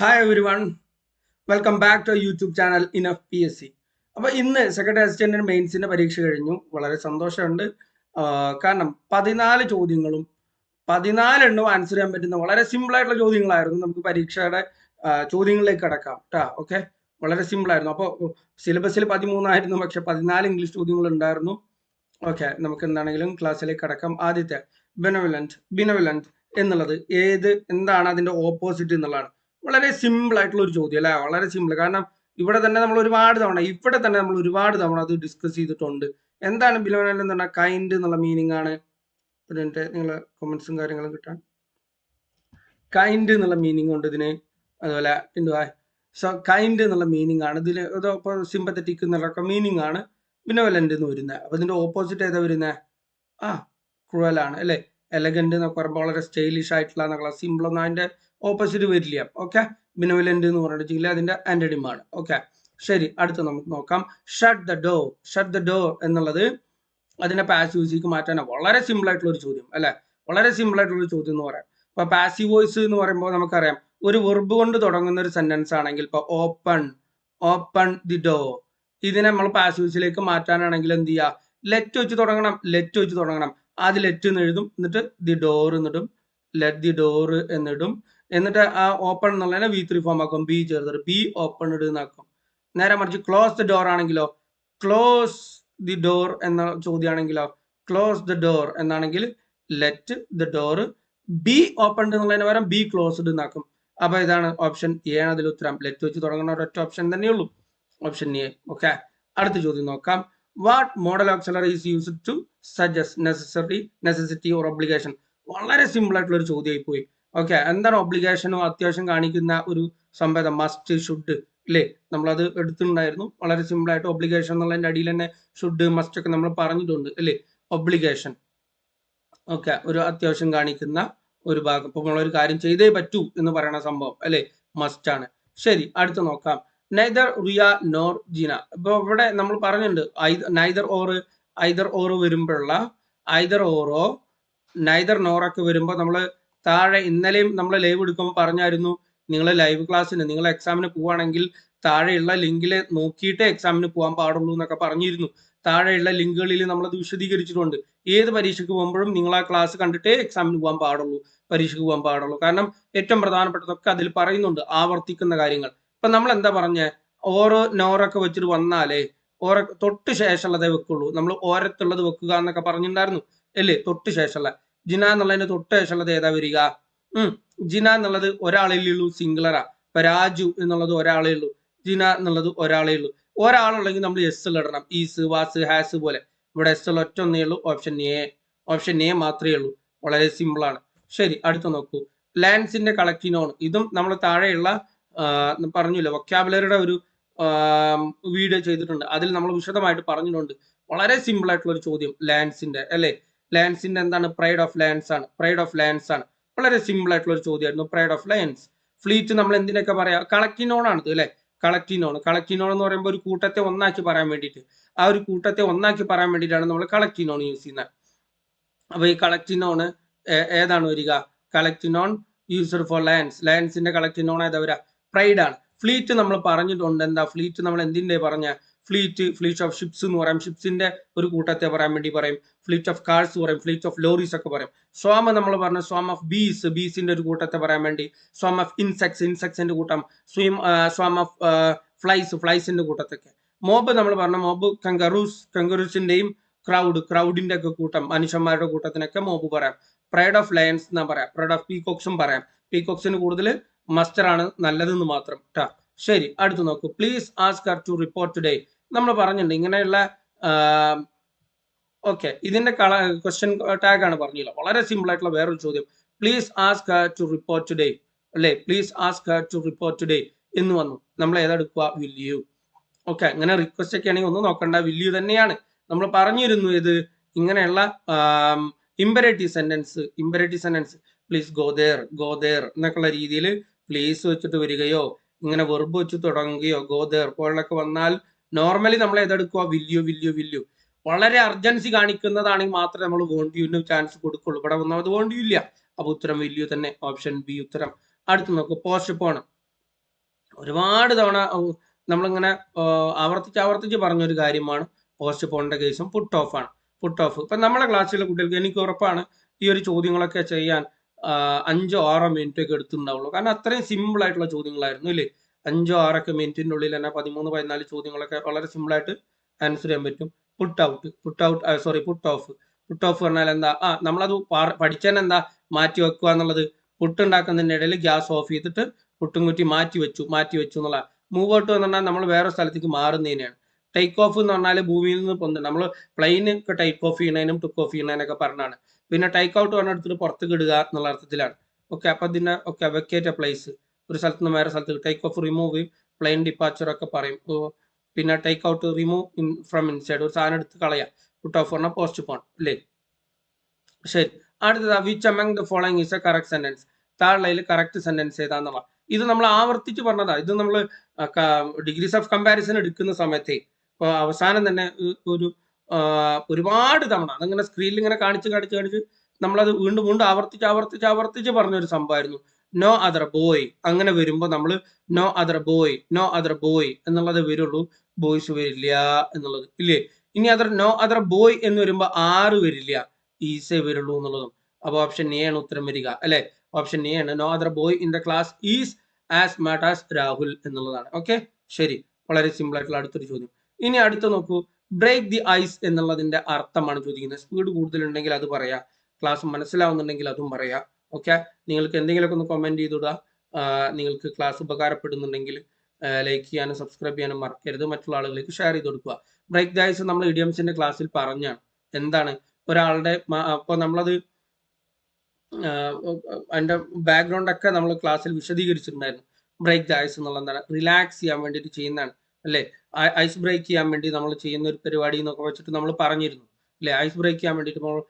Hi everyone welcome back to YouTube channel in F P S C അപ്പോൾ ഇന്ന് secretary assistant മെയിൻസിന്റെ പരീക്ഷ കഴിഞ്ഞു. വളരെ സന്തോഷമുണ്ട്. കാരണം പതിനാല് ചോദ്യങ്ങളും പതിനാലെണ്ണവും ആൻസർ ചെയ്യാൻ പറ്റുന്ന വളരെ സിമ്പിൾ ആയിട്ടുള്ള ചോദ്യങ്ങളായിരുന്നു. നമുക്ക് പരീക്ഷയുടെ ചോദ്യങ്ങളിലേക്ക് കടക്കാം കേട്ടോ ഓക്കെ വളരെ സിമ്പിൾ ആയിരുന്നു. അപ്പോൾ സിലബസിൽ പതിമൂന്നായിരുന്നു പക്ഷെ പതിനാല് ഇംഗ്ലീഷ് ചോദ്യങ്ങൾ ഉണ്ടായിരുന്നു. ഓക്കെ നമുക്ക് എന്താണെങ്കിലും ക്ലാസ്സിലേക്ക് കടക്കാം. ആദ്യത്തെ ബിനവലന്റ് ബിനവലന്റ് എന്നുള്ളത് ഏത് എന്താണ് അതിന്റെ ഓപ്പോസിറ്റ് എന്നുള്ളതാണ്. വളരെ സിമ്പിൾ ആയിട്ടുള്ള ഒരു ചോദ്യം അല്ലേ? വളരെ സിമ്പിൾ കാരണം ഇവിടെ തന്നെ നമ്മൾ ഒരുപാട് തവണ ഇവിടെ തന്നെ നമ്മൾ ഒരുപാട് തവണ അത് ഡിസ്കസ് ചെയ്തിട്ടുണ്ട്. എന്താണ് ബിലോനൽ എന്ന് പറഞ്ഞാൽ കൈൻഡ് എന്നുള്ള മീനിങ് ആണ്. ഒരു നിങ്ങൾ കൊമന്റ്സും കാര്യങ്ങളും കിട്ടാൻ. കൈൻഡ് എന്നുള്ള മീനിങ് ഉണ്ട് ഇതിന് അതുപോലെ എന്തുവാ? സോ കൈൻഡ് എന്നുള്ള മീനിങ് ആണ്. ഇതിൽ ഇപ്പോൾ സിമ്പത്തറ്റിക് എന്നുള്ളൊക്കെ മീനിങ് ആണ് ബിനോവലന്റ് എന്ന് വരുന്നത്. അപ്പൊ ഇതിന്റെ ഓപ്പോസിറ്റ് ഏതാ വരുന്നത് ആ ക്രൂവൽ ആണ് അല്ലേ? എലഗന്റ് എന്നൊക്കെ പറയുമ്പോൾ വളരെ സ്റ്റൈലിഷ് ആയിട്ടുള്ള എന്നുള്ള സിമ്പിൾ ഒന്നും അതിന്റെ ഓപ്പോസിറ്റ് വരില്ല. ഓക്കെ ബിനോവലന്റ് എന്ന് പറഞ്ഞിട്ടുണ്ടെങ്കിൽ അതിന്റെ ആന്റഡിമാണ് ഓക്കെ ശരി അടുത്ത നമുക്ക് നോക്കാം. Shut the door shut the door എന്നുള്ളത് അതിനെ പാസീവ് വോയിസിലേക്ക് മാറ്റാൻ വളരെ സിമ്പിൾ ആയിട്ടുള്ള ഒരു ചോദ്യം അല്ലേ? വളരെ സിമ്പിൾ ആയിട്ടുള്ള ഒരു ചോദ്യം എന്ന് പറയാം. ഇപ്പൊ പാസീവ് വോയിസ് എന്ന് പറയുമ്പോൾ നമുക്കറിയാം ഒരു വെർബ് കൊണ്ട് തുടങ്ങുന്ന ഒരു സെന്റൻസ് ആണെങ്കിൽ ഇപ്പൊ ഓപ്പൺ ഓപ്പൺ ദി ഡോ ഇതിനെ നമ്മൾ പാസീവ് വോയിസിലേക്ക് മാറ്റാനാണെങ്കിൽ എന്ത് ചെയ്യുക ലെറ്റ് വെച്ച് തുടങ്ങണം. ലെറ്റ് വെച്ച് തുടങ്ങണം. ആദ്യം ലെറ്റ് എന്ന് എഴുതും. എന്നിട്ട് ദി ഡോർ എന്നിടും. ലെറ്റ് ദി ഡോർ എന്നിടും. എന്നിട്ട് ആ ഓപ്പൺ എന്നുള്ളതിനെ വി ത്രീ ഫോം ആക്കും. ബി ചേർത്തിട്ട് ബി ഓപ്പൺ ഇടുന്നാക്കും നേരെ മറിച്ച് ക്ലോസ് ദ ഡോർ ആണെങ്കിലോ ക്ലോസ് ദി ഡോർ എന്ന ചോദ്യമാണെങ്കിലോ ക്ലോസ് ദ ഡോർ എന്നാണെങ്കിൽ let the door be open എന്നുള്ളതിന് പകരം ബി ക്ലോസ്ഡ് എന്നാക്കും. അപ്പൊ ഇതാണ് ഓപ്ഷൻ എ ആണ് അതിൽ ഉത്തരം. ലെറ്റ് വെച്ച് തുടങ്ങുന്ന ഒരൊറ്റ ഓപ്ഷൻ തന്നെയുള്ളൂ ഓപ്ഷൻ എ ഓക്കെ അടുത്ത ചോദ്യം നോക്കാം. What modal auxiliary is used to suggest necessary necessity or obligation വളരെ സിമ്പിൾ ആയിട്ടുള്ള ഒരു ചോദ്യമായി പോയി ഓക്കെ എന്താണ് ഒബ്ലിഗേഷനോ അത്യാവശ്യം കാണിക്കുന്ന ഒരു സംഭവം? മസ്റ്റ് ഷുഡ് അല്ലേ നമ്മളത് എടുത്തിട്ടുണ്ടായിരുന്നു. വളരെ സിമ്പിൾ ആയിട്ട് ഒബ്ലിഗേഷൻ എന്നുള്ളതിന്റെ അടിയിൽ തന്നെ ഷുഡ് മസ്റ്റ് ഒക്കെ നമ്മൾ പറഞ്ഞിട്ടുണ്ട് അല്ലേ? ഒബ്ലിഗേഷൻ ഓക്കെ ഒരു അത്യാവശ്യം കാണിക്കുന്ന ഒരു ഭാഗം. ഇപ്പൊ നമ്മളൊരു കാര്യം ചെയ്തേ പറ്റൂ എന്ന് പറയുന്ന സംഭവം അല്ലേ? മസ്റ്റ് ആണ്. ശരി അടുത്ത് നോക്കാം. Neither Riya nor Jeena. ഇപ്പൊ ഇവിടെ നമ്മൾ പറഞ്ഞിട്ടുണ്ട് നൈദർ ഓർ ഐദർ ഓർ വരുമ്പോഴുള്ള ഐദർ ഓറോ നൈദർ നോറൊക്കെ വരുമ്പോൾ നമ്മൾ താഴെ ഇന്നലെയും നമ്മൾ ലൈവ് എടുക്കുമ്പോൾ പറഞ്ഞായിരുന്നു നിങ്ങൾ ലൈവ് ക്ലാസ്സിന് നിങ്ങൾ എക്സാമിന് പോവുകയാണെങ്കിൽ താഴെയുള്ള ലിങ്കിൽ നോക്കിയിട്ടേ എക്സാമിന് പോകാൻ പാടുള്ളൂ എന്നൊക്കെ പറഞ്ഞിരുന്നു. താഴെയുള്ള ലിങ്കുകളിൽ നമ്മളത് വിശദീകരിച്ചിട്ടുണ്ട്. ഏത് പരീക്ഷയ്ക്ക് പോകുമ്പോഴും നിങ്ങൾ ആ ക്ലാസ് കണ്ടിട്ടേ എക്സാമിന് പോകാൻ പാടുള്ളൂ പരീക്ഷയ്ക്ക് പോകാൻ പാടുള്ളൂ. കാരണം ഏറ്റവും പ്രധാനപ്പെട്ടതൊക്കെ അതിൽ പറയുന്നുണ്ട് ആവർത്തിക്കുന്ന കാര്യങ്ങൾ. ഇപ്പൊ നമ്മൾ എന്താ പറഞ്ഞ? ഓരോ നോറൊക്കെ വെച്ചിട്ട് വന്നാലേ ഓര തൊട്ട് ശേഷമുള്ളതേ വെക്കുള്ളൂ. നമ്മൾ ഓരത്തുള്ളത് വെക്കുക എന്നൊക്കെ പറഞ്ഞിട്ടുണ്ടായിരുന്നു. അല്ലേ? തൊട്ട് ശേഷമുള്ള. ജിന എന്നുള്ളതിന് തൊട്ട് ശേഷമുള്ളത് ഏതാ വരിക? ഉം. ജിന എന്നുള്ളത് ഒരാളേ ഉള്ളൂ സിംഗുലറാ ഇപ്പൊ രാജു എന്നുള്ളത് ഒരാളേ ഉള്ളൂ ജിന എന്നുള്ളത് ഒരാളേ ഉള്ളൂ. ഒരാളുണ്ടെങ്കിൽ നമ്മൾ എസ് ഇടണം. ഈസ് വാസ് ഹാസ് പോലെ. ഇവിടെ എസ് ഒറ്റ ഒന്നേ ഉള്ളൂ ഓപ്ഷൻ എ ഓപ്ഷൻ എ മാത്രമേ ഉള്ളൂ. വളരെ സിമ്പിൾ ആണ്. ശരി അടുത്ത നോക്കൂ. ലാൻഡ്സിന്റെ കളക്റ്റിനോൺ ഇതും നമ്മൾ താഴെയുള്ള പറഞ്ഞില്ല വൊക്കാബുലറിയുടെ ഒരു വീഡിയോ ചെയ്തിട്ടുണ്ട്. അതിൽ നമ്മൾ വിശദമായിട്ട് പറഞ്ഞിട്ടുണ്ട്. വളരെ സിമ്പിൾ ആയിട്ടുള്ള ഒരു ചോദ്യം ലാൻഡ്സിന്റെ അല്ലെ? ലാൻസിന്റെ എന്താണ്? പ്രൈഡ് ഓഫ് ലാൻസ് ആണ് പ്രൈഡ് ഓഫ് ലാൻസ് ആണ് വളരെ സിമ്പിൾ ആയിട്ടുള്ള ഒരു ചോദ്യമായിരുന്നു. പ്രൈഡ് ഓഫ് ലയൻസ് ഫ്ലീറ്റ് നമ്മൾ എന്തിനൊക്കെ പറയാം? ഇത് അല്ലെ? കളക്റ്റിനോൺ കളക്റ്റിനോൺ എന്ന് പറയുമ്പോൾ ഒരു കൂട്ടത്തെ ഒന്നാക്കി പറയാൻ വേണ്ടിയിട്ട്. ആ ഒരു കൂട്ടത്തെ ഒന്നാക്കി പറയാൻ വേണ്ടിയിട്ടാണ് നമ്മൾ കളക്റ്റിനോൺ യൂസ് ചെയ്യുന്നത്. അപ്പൊ ഈ കളക്റ്റിനോൺ ഏതാണ് വരിക? Collective noun used for lions ലയൻസിന്റെ collective noun ഏതാ വരിക? പ്രൈഡ് ആണ്. ഫ്ലീറ്റ് നമ്മൾ പറഞ്ഞിട്ടുണ്ട് എന്താ? ഫ്ലീറ്റ് നമ്മൾ എന്തിന്റെ പറഞ്ഞ? ഫ്ലീറ്റ് ഫ്ലീറ്റ് ഓഫ് ഷിപ്സ് എന്ന് പറയാം. ഷിപ്സിന്റെ ഒരു കൂട്ടത്തെ പറയാൻ വേണ്ടി പറയും. ഫ്ലീറ്റ് ഓഫ് കാർസ് പറയും. ഫ്ലീറ്റ് ഓഫ് ലോറീസ് ഒക്കെ പറയും. സ്വാമ നമ്മൾ പറഞ്ഞ സ്വാം ഓഫ് ബീസ് ബീസിന്റെ ഒരു കൂട്ടത്തെ പറയാൻ വേണ്ടി. സ്വാം ഓഫ് ഇൻസെക്ട്സ് ഇൻസെക്ട്സിന്റെ കൂട്ടം. സ്വീം സ്വാം ഓഫ് ഫ്ലൈസ് ഫ്ലൈസിന്റെ കൂട്ടത്തൊക്കെ. മോബ് നമ്മൾ പറഞ്ഞ മോബ് കങ്കറൂസ് കങ്കറൂസിന്റെയും ക്രൗഡ് ക്രൗഡിന്റെ ഒക്കെ കൂട്ടം മനുഷ്യന്മാരുടെ കൂട്ടത്തിനൊക്കെ മോബ് പറയാം. പ്രൈഡ് ഓഫ് ലയൻസ് എന്നാ പറയാം. പ്രൈഡ് ഓഫ് പീകോക്സും പറയാം. പീകോക്സിന് കൂടുതൽ മസ്റ്റർ ആണ്. നല്ലതെന്ന് മാത്രം. ടാ ശരി. അടുത്ത് നോക്കൂ. Please ask her to report today നമ്മൾ പറഞ്ഞിട്ടുണ്ട്. ഇങ്ങനെയുള്ള ഓക്കെ. ഇതിന്റെ കള ക്വസ്റ്റ്യൻ ടാഗ് ആണ് പറഞ്ഞില്ല വളരെ സിമ്പിൾ ആയിട്ടുള്ള വേറൊരു ചോദ്യം. Please ask to report today അല്ലേ? Please ask to report today എന്ന് വന്നു. നമ്മൾ ഏതെടുക്കുക? Will you okay. അങ്ങനെ റിക്വസ്റ്റ് ഒക്കെ ആണെങ്കിൽ ഒന്നും നോക്കണ്ട. വില്യു തന്നെയാണ്. നമ്മൾ പറഞ്ഞിരുന്നു ഇത്. ഇങ്ങനെയുള്ള imperative sentence imperative sentence please go there go there എന്നൊക്കെയുള്ള രീതിയിൽ പ്ലീസ് വെച്ചിട്ട് വരികയോ ഇങ്ങനെ വെറുപ്പ് വെച്ച് തുടങ്ങുകയോ ഗോ ദേർ പോലൊക്കെ വന്നാൽ നോർമലി നമ്മൾ ഏതെടുക്കുക will you will you will you. വളരെ അർജൻസി കാണിക്കുന്നതാണെങ്കിൽ മാത്രമേ നമ്മൾ വോണ്ടിയുവിന് ചാൻസ് കൊടുക്കുള്ളൂ. ഇവിടെ വന്നത് വോണ്ടിയു ഇല്ല. അപ്പൊ ഉത്തരം വില്യു തന്നെ. ഓപ്ഷൻ ബി ഉത്തരം. അടുത്ത് നോക്കൂ. പോസ്റ്റ് പോണം. ഒരുപാട് തവണ നമ്മളിങ്ങനെ ആവർത്തിച്ച് ആവർത്തിച്ച് പറഞ്ഞൊരു കാര്യമാണ്. പോസ്റ്റ് പോണിന്റെ കേസും പുട്ട് ഓഫ് ആണ്. പുട്ട് ഓഫ് ഇപ്പൊ നമ്മളെ ക്ലാസ്സിലെ കുട്ടികൾക്ക് എനിക്ക് ഉറപ്പാണ് ഈ ഒരു ചോദ്യങ്ങളൊക്കെ ചെയ്യാൻ അഞ്ചോ ആറോ മിനിറ്റ് ഒക്കെ എടുത്തിട്ടുണ്ടാവുള്ളൂ. കാരണം അത്രയും സിമ്പിൾ ആയിട്ടുള്ള ചോദ്യങ്ങളായിരുന്നു ഇല്ലേ അഞ്ചോ ആറൊക്കെ മിനിറ്റിനുള്ളിൽ തന്നെ പതിമൂന്ന് പതിനാല് ചോദ്യങ്ങളൊക്കെ വളരെ സിമ്പിളായിട്ട് ആൻസർ ചെയ്യാൻ പറ്റും. Put out put out sorry put off put off പറഞ്ഞാൽ എന്താ? ആ നമ്മളത് പഠിച്ചാൽ എന്താ മാറ്റി വെക്കുക എന്നുള്ളത്? പുട്ട് ഉണ്ടാക്കുന്നതിന്റെ ഇടയിൽ ഗ്യാസ് ഓഫ് ചെയ്തിട്ട് പുട്ടും കുറ്റി മാറ്റി വെച്ചു മാറ്റി വെച്ചു എന്നുള്ള. മൂവ് ഔട്ട് എന്ന് പറഞ്ഞാൽ നമ്മൾ വേറെ സ്ഥലത്തേക്ക് മാറുന്നതിനെയാണ്. ടേക്ക് ഓഫ് എന്ന് പറഞ്ഞാൽ ഭൂമിയിൽ നിന്ന് പൊന്ത് നമ്മൾ പ്ലെയിന് ടേക്ക് ഓഫ് ചെയ്യണതിനും ടുക്ക് ഓഫ് ചെയ്യണതിനൊക്കെ പറഞ്ഞാണ്. പിന്നെ ടേക്ക് ഔട്ട് പറഞ്ഞ എടുത്തിട്ട് പുറത്തേക്ക് ഇടുക എന്നുള്ള അർത്ഥത്തിലാണ്. ഓക്കെ അപ്പം ഇതിനെ ഓക്കെ വെക്കേറ്റ് പ്ലേസ് ഒരു സ്ഥലത്ത് നിന്ന് വേറെ സ്ഥലത്ത് take off remove plane departure ഒക്കെ പറയും. പിന്നെ take out remove in from inside ഒരു സാധനം എടുത്ത് കളയാം. പുട്ട് ഓഫ് പറഞ്ഞാൽ പോസ്റ്റ് പോൺ അല്ലേ ശരി. അടുത്തത് which among the following is a correct sentence താഴെ കറക്റ്റ് സെന്റൻസ് ഏതാന്നുള്ള ഇത് നമ്മൾ ആവർത്തിച്ച് പറഞ്ഞതാണ് ഇത് നമ്മൾ ഡിഗ്രീസ് ഓഫ് കമ്പാരിസൺ എടുക്കുന്ന സമയത്തെ ഇപ്പൊ അവസാനം തന്നെ ഒരു ഒരുപാട് തവണ അതിങ്ങനെ സ്ക്രീനിൽ ഇങ്ങനെ കാണിച്ച് കാണിച്ച് കാണിച്ച് നമ്മളത് വീണ്ടും വീണ്ടും ആവർത്തിച്ച് ആവർത്തിച്ച് ആവർത്തിച്ച് പറഞ്ഞൊരു സംഭവമായിരുന്നു. നോ അതർ ബോയ് അങ്ങനെ വരുമ്പോൾ നമ്മൾ no other boy no other boy എന്നുള്ളത് വരുള്ളൂ. ബോയ്സ് വരില്ല എന്നുള്ളത്. ഇല്ലേ? ഇനി അതർ നോ അതർ ബോയ് എന്ന് വരുമ്പോൾ ആറ് വരില്ല. ഈസേ വരുള്ളൂ എന്നുള്ളതും. അപ്പോൾ ഓപ്ഷൻ എ ആണ് ഉത്തരം വരിക. അല്ലേ? ഓപ്ഷൻ എ ആണ് no other boy in the class is as smart as Rahul എന്നുള്ളതാണ്. ഓക്കെ ശരി. വളരെ സിമ്പിൾ ആയിട്ടുള്ള അടുത്തൊരു ചോദ്യം. ഇനി അടുത്ത് നോക്കൂ. ബ്രേക്ക് ദി ഐസ് എന്നുള്ളതിന്റെ അർത്ഥമാണ് ചോദിക്കുന്നത്. സ്പീഡ് കൂടുതലുണ്ടെങ്കിൽ അത് പറയാം. ക്ലാസ് മനസ്സിലാവുന്നുണ്ടെങ്കിൽ അതും പറയാം. ഓക്കെ നിങ്ങൾക്ക് എന്തെങ്കിലുമൊക്കെ ഒന്ന് കമന്റ് ചെയ്തിടുക നിങ്ങൾക്ക് ക്ലാസ് ഉപകാരപ്പെടുന്നുണ്ടെങ്കിൽ ലൈക്ക് ചെയ്യാനും സബ്സ്ക്രൈബ് ചെയ്യാനും മറക്കരുത്. മറ്റുള്ള ആളുകളിലേക്ക് ഷെയർ ചെയ്ത് കൊടുക്കുക. ബ്രേക്ക് ദൈസ് നമ്മൾ ഇഡിയംസിന്റെ ക്ലാസ്സിൽ പറഞ്ഞാണ്. എന്താണ്? ഒരാളുടെ അപ്പോൾ നമ്മളത് അതിന്റെ ബാക്ക്ഗ്രൗണ്ട് ഒക്കെ നമ്മൾ ക്ലാസ്സിൽ വിശദീകരിച്ചിട്ടുണ്ടായിരുന്നു. ബ്രേക്ക് ദ ഐസ് എന്നുള്ള എന്താണ്? റിലാക്സ് ചെയ്യാൻ വേണ്ടിയിട്ട് ചെയ്യുന്നതാണ്. അല്ലേ? ഐസ് ബ്രേക്ക് ചെയ്യാൻ വേണ്ടി നമ്മൾ ചെയ്യുന്ന ഒരു പരിപാടി എന്നൊക്കെ വെച്ചിട്ട് നമ്മൾ പറഞ്ഞിരുന്നു. അല്ലേ? ഐസ് ബ്രേക്ക് ചെയ്യാൻ വേണ്ടിയിട്ട് നമ്മൾ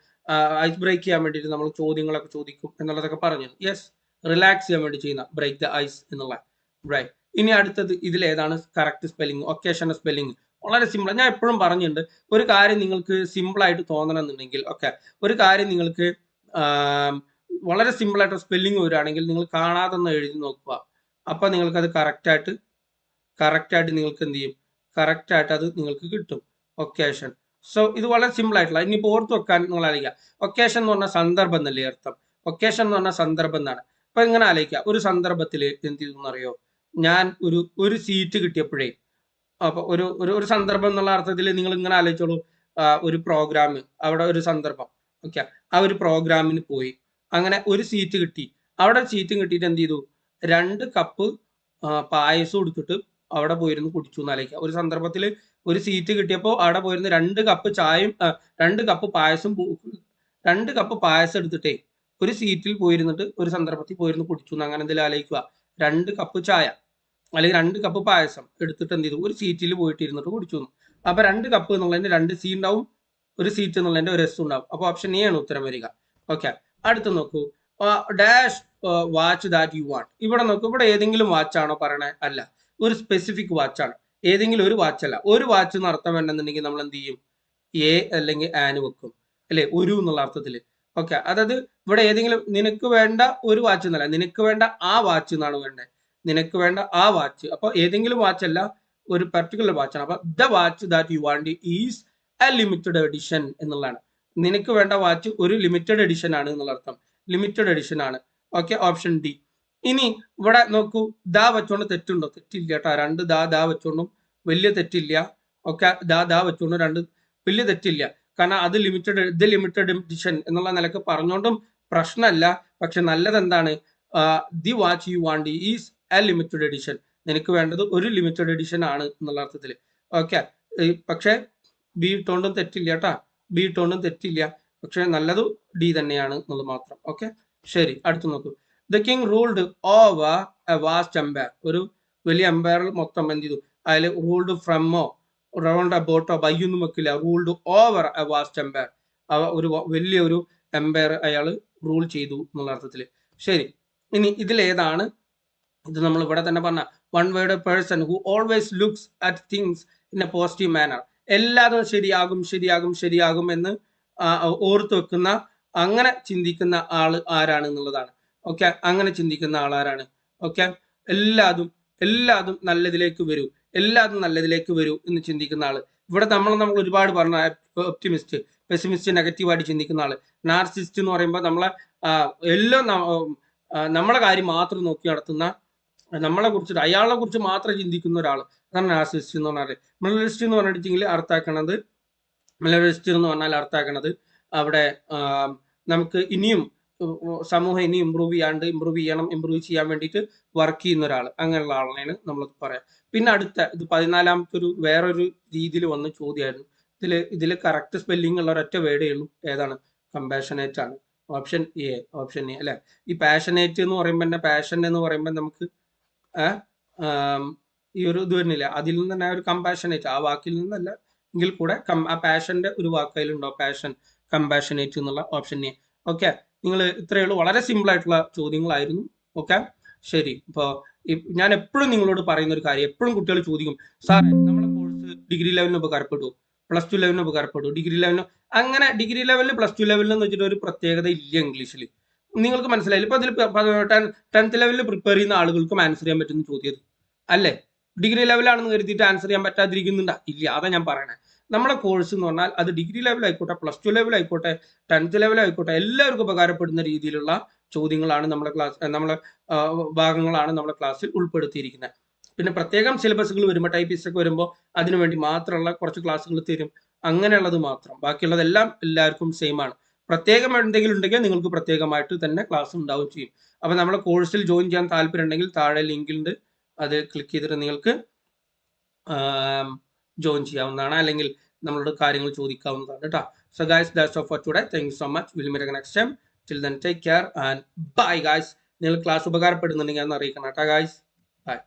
ഐസ് ബ്രേക്ക് ചെയ്യാൻ വേണ്ടിയിട്ട് നമ്മൾ ചോദ്യങ്ങളൊക്കെ ചോദിക്കും എന്നുള്ളതൊക്കെ പറഞ്ഞു. യെസ് റിലാക്സ് ചെയ്യാൻ വേണ്ടി ചെയ്യുന്ന ബ്രേക്ക് ദ ഐസ് എന്നുള്ള. റൈറ്റ് ഇനി അടുത്തത് ഇതിൽ ഏതാണ്? കറക്റ്റ് സ്പെല്ലിംഗ് ഒക്കേഷണൽ സ്പെല്ലിംഗ് വളരെ സിമ്പിൾ ഞാൻ എപ്പോഴും പറഞ്ഞിട്ടുണ്ട് ഒരു കാര്യം നിങ്ങൾക്ക് സിമ്പിൾ ആയിട്ട് തോന്നണം എന്നുണ്ടെങ്കിൽ ഓക്കെ ഒരു കാര്യം നിങ്ങൾക്ക് വളരെ സിമ്പിൾ ആയിട്ട് സ്പെല്ലിംഗ് വരികയാണെങ്കിൽ നിങ്ങൾ കാണാതെ ഒന്ന് എഴുതി നോക്കുക. അപ്പൊ നിങ്ങൾക്ക് അത് കറക്റ്റായിട്ട് കറക്റ്റ് ആയിട്ട് നിങ്ങൾക്ക് എന്ത് ചെയ്യും? കറക്റ്റായിട്ട് അത് നിങ്ങൾക്ക് കിട്ടും. ഒക്കേഷൻ സോ ഇത് വളരെ സിമ്പിൾ ആയിട്ടുള്ള ഇനിയിപ്പോൾ ഓർത്ത് വെക്കാൻ നിങ്ങൾ ആലോചിക്കുക. ഒക്കേഷൻ എന്ന് പറഞ്ഞ സന്ദർഭം എന്നല്ലേ അർത്ഥം? ഒക്കേഷൻ എന്ന് പറഞ്ഞ സന്ദർഭം എന്നാണ്. അപ്പൊ ഇങ്ങനെ ആലോചിക്കുക. ഒരു സന്ദർഭത്തിൽ എന്ത് ചെയ്തു അറിയോ ഞാൻ ഒരു ഒരു സീറ്റ് കിട്ടിയപ്പോഴേ അപ്പൊ ഒരു ഒരു ഒരു സന്ദർഭം എന്നുള്ള അർത്ഥത്തിൽ നിങ്ങൾ ഇങ്ങനെ ആലോചിച്ചോളൂ. ഒരു പ്രോഗ്രാം അവിടെ ഒരു സന്ദർഭം. ഓക്കെ ആ ഒരു പ്രോഗ്രാമിന് പോയി. അങ്ങനെ ഒരു സീറ്റ് കിട്ടി. അവിടെ സീറ്റ് കിട്ടിയിട്ട് എന്ത് ചെയ്തു? രണ്ട് കപ്പ് പായസം കൊടുത്തിട്ട് അവിടെ പോയിരുന്നു കുടിച്ചു എന്നാലോചിക്കുക ഒരു സന്ദർഭത്തിൽ ഒരു സീറ്റ് കിട്ടിയപ്പോൾ അവിടെ പോയിരുന്ന രണ്ട് കപ്പ് ചായയും രണ്ട് കപ്പ് പായസം രണ്ട് കപ്പ് പായസം എടുത്തിട്ടേ ഒരു സീറ്റിൽ പോയിരുന്നിട്ട് ഒരു സന്ദർഭത്തിൽ പോയിരുന്ന് കുടിച്ചു. അങ്ങനെ എന്തെങ്കിലും ആലോചിക്കുക. രണ്ട് കപ്പ് ചായ അല്ലെങ്കിൽ രണ്ട് കപ്പ് പായസം എടുത്തിട്ട് എന്ത് ചെയ്തു? ഒരു സീറ്റിൽ പോയിട്ട് ഇരുന്നിട്ട് കുടിച്ചു. അപ്പൊ രണ്ട് കപ്പ് എന്നുള്ളതിന്റെ രണ്ട് സീ ഉണ്ടാവും. ഒരു സീറ്റ് എന്നുള്ളതിന്റെ ഒരു എസ് ഉണ്ടാവും. അപ്പൊ ഓപ്ഷൻ എ ആണ് ഉത്തരം വരിക. ഓക്കെ അടുത്ത് നോക്കൂ. Dash watch that you want ഇവിടെ നോക്കൂ. ഇവിടെ ഏതെങ്കിലും വാച്ച് ആണോ പറയണേ? അല്ല. ഒരു സ്പെസിഫിക് വാച്ചാണ് ഏതെങ്കിലും ഒരു വാച്ച് അല്ല. ഒരു വാച്ച് എന്ന് അർത്ഥം വേണമെന്നുണ്ടെങ്കിൽ നമ്മൾ എന്ത് ചെയ്യും? എ അല്ലെങ്കിൽ ആന് വെക്കും. അല്ലെ? ഒരു എന്നുള്ള അർത്ഥത്തിൽ. ഓക്കെ അതായത് ഇവിടെ ഏതെങ്കിലും നിനക്ക് വേണ്ട ഒരു വാച്ച് എന്നല്ല. നിനക്ക് വേണ്ട ആ വാച്ച് എന്നാണ് വേണ്ടത്. നിനക്ക് വേണ്ട ആ വാച്ച് അപ്പൊ ഏതെങ്കിലും വാച്ച് അല്ല ഒരു പെർട്ടിക്കുലർ വാച്ചാണ് അപ്പൊ the watch that you want is a limited edition എന്നുള്ളതാണ്. നിനക്ക് വേണ്ട വാച്ച് ഒരു ലിമിറ്റഡ് എഡിഷൻ ആണ് എന്നുള്ള അർത്ഥം. ലിമിറ്റഡ് എഡിഷൻ ആണ്. ഓക്കെ ഓപ്ഷൻ ഡി ഇനി ഇവിടെ നോക്കൂ ദാ വെച്ചോണ്ട് തെറ്റുണ്ടോ? തെറ്റില്ല കേട്ടോ. രണ്ട് ദാ ദാ വെച്ചോണ്ടും വലിയ തെറ്റില്ല. ഓക്കെ ദാ ദാ വെച്ചോണ്ടും രണ്ട് വലിയ തെറ്റില്ല. കാരണം അത് ലിമിറ്റഡ് ഇത് ലിമിറ്റഡ് എഡിഷൻ എന്നുള്ള നിലയ്ക്ക് പറഞ്ഞോണ്ടും പ്രശ്നമല്ല പക്ഷെ നല്ലത് എന്താണ് the watch you want is a limited edition നിനക്ക് വേണ്ടത് ഒരു ലിമിറ്റഡ് എഡിഷൻ ആണ് എന്നുള്ള അർത്ഥത്തിൽ ഓക്കെ പക്ഷെ ബി ഇട്ടോണ്ടും തെറ്റില്ല കേട്ടാ. ബി ഇട്ടോണ്ടും തെറ്റില്ല. പക്ഷെ നല്ലത് ഡി തന്നെയാണ് എന്നുള്ളത് മാത്രം. ഓക്കെ ശരി അടുത്ത് നോക്കൂ. The king ruled over a vast empire ഒരു വലിയ എംപയറിൽ മൊത്തം എന്ത് ചെയ്തു? അതിൽ റൂൾഡ് ഫ്രമോ റൗണ്ട് അബൌട്ടോ ബൈയൊന്നും വെക്കില്ല ruled over a vast empire ഒരു വലിയ വലിയൊരു എംപയർ അയാൾ റൂൾ ചെയ്തു എന്നുള്ള അർത്ഥത്തിൽ ശരി. ഇനി ഇതിലേതാണ് ഇത് നമ്മൾ ഇവിടെ തന്നെ പറഞ്ഞ one word person who always looks at things in a positive manner എല്ലാതും ശരിയാകും ശരിയാകും ശരിയാകും എന്ന് ഓർത്ത് വെക്കുന്ന അങ്ങനെ ചിന്തിക്കുന്ന ആൾ ആരാണ് എന്നുള്ളതാണ്. ഓക്കെ അങ്ങനെ ചിന്തിക്കുന്ന ആളാരാണ്? ഓക്കെ എല്ലാതും എല്ലാതും നല്ലതിലേക്ക് വരൂ എല്ലാതും നല്ലതിലേക്ക് വരൂ എന്ന് ചിന്തിക്കുന്ന ആൾ. ഇവിടെ നമ്മൾ നമ്മൾ ഒരുപാട് പറഞ്ഞ ഒപ്റ്റിമിസ്റ്റ് പെസിമിസ്റ്റ് നെഗറ്റീവായിട്ട് ചിന്തിക്കുന്ന ആൾ. നാർസിസ്റ്റ് എന്ന് പറയുമ്പോൾ നമ്മളെ എല്ലാം നമ്മളെ കാര്യം മാത്രം നോക്കി നടത്തുന്ന നമ്മളെ കുറിച്ച് അയാളെ കുറിച്ച് മാത്രം ചിന്തിക്കുന്ന ഒരാൾ അതാണ് നാർസിസ്റ്റ് എന്ന് പറഞ്ഞാൽ മിനറലിസ്റ്റ് എന്ന് പറഞ്ഞിട്ടുണ്ടെങ്കിൽ അർത്ഥാക്കണത് മിനറലിസ്റ്റ് എന്ന് പറഞ്ഞാൽ അർത്ഥാക്കണത് അവിടെ നമുക്ക് ഇനിയും സമൂഹം ഇനി ഇമ്പ്രൂവ് ചെയ്യാണ്ട് ഇമ്പ്രൂവ് ചെയ്യണം ഇമ്പ്രൂവ് ചെയ്യാൻ വേണ്ടിയിട്ട് വർക്ക് ചെയ്യുന്ന ഒരാൾ. അങ്ങനെയുള്ള ആളിനെയാണ് നമ്മൾ പറയാം. പിന്നെ അടുത്ത ഇത് പതിനാലാമത്തെ ഒരു വേറൊരു രീതിയിൽ വന്ന ചോദ്യമായിരുന്നു. ഇതിൽ ഇതിൽ കറക്റ്റ് സ്പെല്ലിംഗ് ഉള്ള ഒരൊറ്റ വേർഡേ ഉള്ളൂ. ഏതാണ്? കമ്പാഷനേറ്റ് ആണ്. ഓപ്ഷൻ എ ഓപ്ഷൻ എ അല്ലെ? ഈ പാഷനേറ്റ് എന്ന് പറയുമ്പോൾ തന്നെ പാഷൻ എന്ന് പറയുമ്പോൾ നമുക്ക് ഈ ഒരു ഇത് വരുന്നില്ല. അതിൽ നിന്ന് തന്നെ ഒരു കമ്പാഷനേറ്റ് ആ വാക്കിൽ നിന്നല്ല എങ്കിൽ കൂടെ ആ പാഷന്റെ ഒരു വാക്കയിലുണ്ടോ പാഷൻ കമ്പാഷനേറ്റ് എന്നുള്ള ഓപ്ഷൻ എ ഓക്കെ നിങ്ങൾ ഇത്രയേ ഉള്ളൂ. വളരെ സിമ്പിൾ ആയിട്ടുള്ള ചോദ്യങ്ങളായിരുന്നു. ഓക്കെ ശരി. ഇപ്പോൾ ഞാൻ എപ്പോഴും നിങ്ങളോട് പറയുന്ന ഒരു കാര്യം എപ്പോഴും കുട്ടികൾ ചോദിക്കും സാർ നമ്മുടെ കോഴ്സ് ഡിഗ്രി ലെവലിന് ഉപകാരപ്പെടുമോ പ്ലസ് ടു ലെവലിന് ഉപകാരപ്പെടും ഡിഗ്രി ലെവലിന് അങ്ങനെ ഡിഗ്രി ലെവലിൽ പ്ലസ് ടു ലെവലിൽ എന്ന് വെച്ചിട്ട് ഒരു പ്രത്യേകത ഇല്ല ഇംഗ്ലീഷിൽ നിങ്ങൾക്ക് മനസ്സിലായില്ല? ഇപ്പൊ അതിൽ ടെൻത്ത് ലെവലിൽ പ്രിപ്പയർ ചെയ്യുന്ന ആളുകൾക്കും ആൻസർ ചെയ്യാൻ പറ്റുന്ന ചോദ്യം. അല്ലേ? ഡിഗ്രി ലെവലാണെന്ന് കരുതിയിട്ട് ആൻസർ ചെയ്യാൻ പറ്റാതിരിക്കുന്നുണ്ടാ? ഇല്ല അതാ ഞാൻ പറയണേ. നമ്മുടെ കോഴ്സ് എന്ന് പറഞ്ഞാൽ അത് ഡിഗ്രി ലെവൽ ആയിക്കോട്ടെ പ്ലസ് ടു ലെവൽ ആയിക്കോട്ടെ ടെൻത്ത് ലെവൽ ആയിക്കോട്ടെ എല്ലാവർക്കും ഉപകാരപ്പെടുന്ന രീതിയിലുള്ള ചോദ്യങ്ങളാണ് നമ്മുടെ ക്ലാസ് നമ്മളെ ഭാഗങ്ങളാണ് നമ്മുടെ ക്ലാസ്സിൽ ഉൾപ്പെടുത്തിയിരിക്കുന്നത്. പിന്നെ പ്രത്യേകം സിലബസുകൾ വരുമ്പോൾ ടൈപ്പിസ്റ്റ് ഒക്കെ വരുമ്പോൾ അതിനുവേണ്ടി മാത്രമുള്ള കുറച്ച് ക്ലാസ്സുകൾ തരും. അങ്ങനെയുള്ളത് മാത്രം. ബാക്കിയുള്ളതെല്ലാം എല്ലാവർക്കും സെയിം ആണ്. പ്രത്യേകം എന്തെങ്കിലും ഉണ്ടെങ്കിൽ നിങ്ങൾക്ക് പ്രത്യേകമായിട്ട് തന്നെ ക്ലാസ് ഉണ്ടാവുകയും ചെയ്യും. അപ്പോൾ നമ്മുടെ കോഴ്സിൽ ജോയിൻ ചെയ്യാൻ താല്പര്യം ഉണ്ടെങ്കിൽ താഴെ ലിങ്കിൽ ഉണ്ട് അത് ക്ലിക്ക് ചെയ്തിട്ട് നിങ്ങൾക്ക് ജോയിൻ ചെയ്യാവുന്നതാണ്. അല്ലെങ്കിൽ നമ്മളോട് കാര്യങ്ങൾ ചോദിക്കാവുന്നതാണ് കേട്ടോ. So guys that's off for today thank you so much will meet next time till then take care and bye guys നിങ്ങൾ ക്ലാസ് ഉപകാരപ്പെടുന്നുണ്ടെങ്കിൽ അന്ന് അറിയിക്കണം കേട്ടോ ഗൈസ് ബൈ